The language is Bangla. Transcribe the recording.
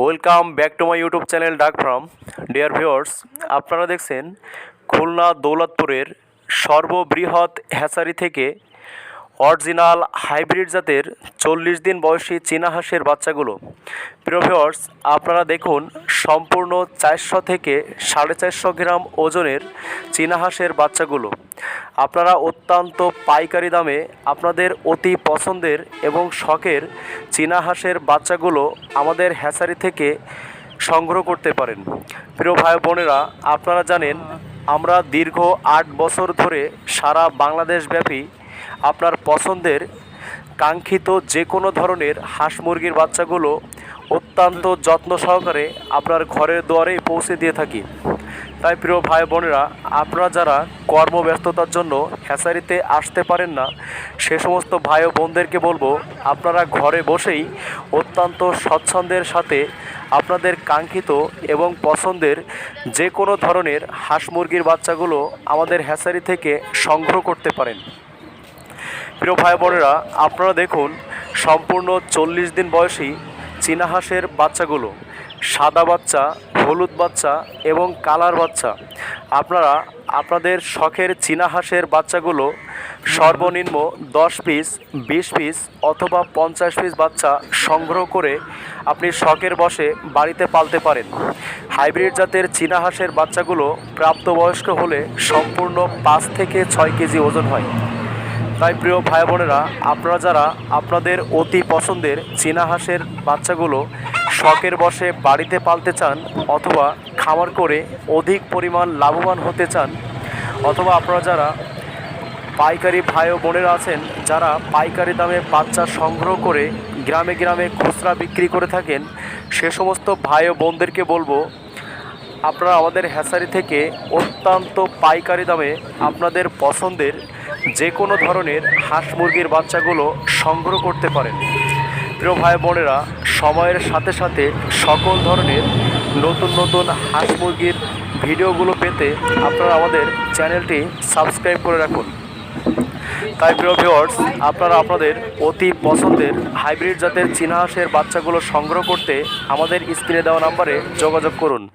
Welcome back to my YouTube channel duck from dear viewers আপনারা দেখছেন খুলনা দৌলতপুরের সর্ববৃহৎ হ্যাচারি থেকে অরিজিনাল হাইব্রিড জাতের চল্লিশ দিন বয়সী চীনা হাঁসের বাচ্চাগুলো। প্রিয় ভিউয়ার্স আপনারা দেখুন সম্পূর্ণ চারশো থেকে সাড়ে চারশো গ্রাম ওজনের চীনা হাঁসের বাচ্চাগুলো। আপনারা অত্যন্ত পাইকারি দামে আপনাদের অতি পছন্দের এবং শখের চীনা হাঁসের বাচ্চাগুলো আমাদের হ্যাচারি থেকে সংগ্রহ করতে পারেন। প্রিয় ভাই বোনেরা, আপনারা জানেন, আমরা দীর্ঘ আট বছর ধরে সারা বাংলাদেশব্যাপী আপনার পছন্দের কাঙ্ক্ষিত যে কোনো ধরনের হাঁস মুরগির বাচ্চাগুলো অত্যন্ত যত্ন সহকারে আপনার ঘরের দুয়ারেই পৌঁছে দিয়ে থাকি। তাই প্রিয় ভাই বোনেরা, আপনারা যারা কর্মব্যস্ততার জন্য হ্যাচারিতে আসতে পারেন না, সে সমস্ত ভাই ও বোনদেরকে বলব, আপনারা ঘরে বসেই অত্যন্ত স্বচ্ছন্দের সাথে আপনাদের কাঙ্ক্ষিত এবং পছন্দের যে কোনো ধরনের হাঁস মুরগির বাচ্চাগুলো আমাদের হ্যাচারি থেকে সংগ্রহ করতে পারেন। প্রিয় ভাই বোনেরা আপনারা দেখুন, সম্পূর্ণ চল্লিশ দিন বয়সী চীনা হাঁসের বাচ্চাগুলো। সাদা বাচ্চা, হলুদ বাচ্চা এবং কালার বাচ্চা। আপনারা, আপনাদের শখের চীনা হাঁসের বাচ্চাগুলো সর্বনিম্ন দশ পিস, বিশ পিস অথবা পঞ্চাশ পিস বাচ্চা সংগ্রহ করে আপনি শখের বসে বাড়িতে পালতে পারেন। হাইব্রিড জাতের চীনা হাঁসের বাচ্চাগুলো প্রাপ্তবয়স্ক হলে সম্পূর্ণ পাঁচ থেকে ছয় কেজি ওজন হয়। তাই প্রিয় ভাই বোনেরা আপনারা যারা আপনাদের অতি পছন্দের চীনা হাঁসের বাচ্চাগুলো শখের বসে বাড়িতে পালতে চান অথবা খামার করে অধিক পরিমাণ লাভবান হতে চান অথবা আপনারা যারা পাইকারি ভাই ও বোনেরা আছেন, যারা পাইকারি দামে বাচ্চা সংগ্রহ করে গ্রামে গ্রামে খুচরা বিক্রি করে থাকেন, সে সমস্ত ভাই ও বোনদেরকে বলব, আপনারা আমাদের হ্যাচারি থেকে অত্যন্ত পাইকারি দামে আপনাদের পছন্দের যে কোনো ধরনের হাঁস মুরগির বাচ্চাগুলো সংগ্রহ করতে পারেন। প্রিয় ভাই বোনেরা, সময়ের সাথে সাথে সকল ধরনের নতুন নতুন হাঁস মুরগির ভিডিওগুলো পেতে আপনারা আমাদের চ্যানেলটি সাবস্ক্রাইব করে রাখুন। তাই প্রিয় ভিউয়ার্স আপনারা আপনাদের অতি পছন্দের হাইব্রিড জাতের চীনা হাঁসের বাচ্চাগুলো সংগ্রহ করতে আমাদের স্ক্রিনে দেওয়া নাম্বারে যোগাযোগ করুন।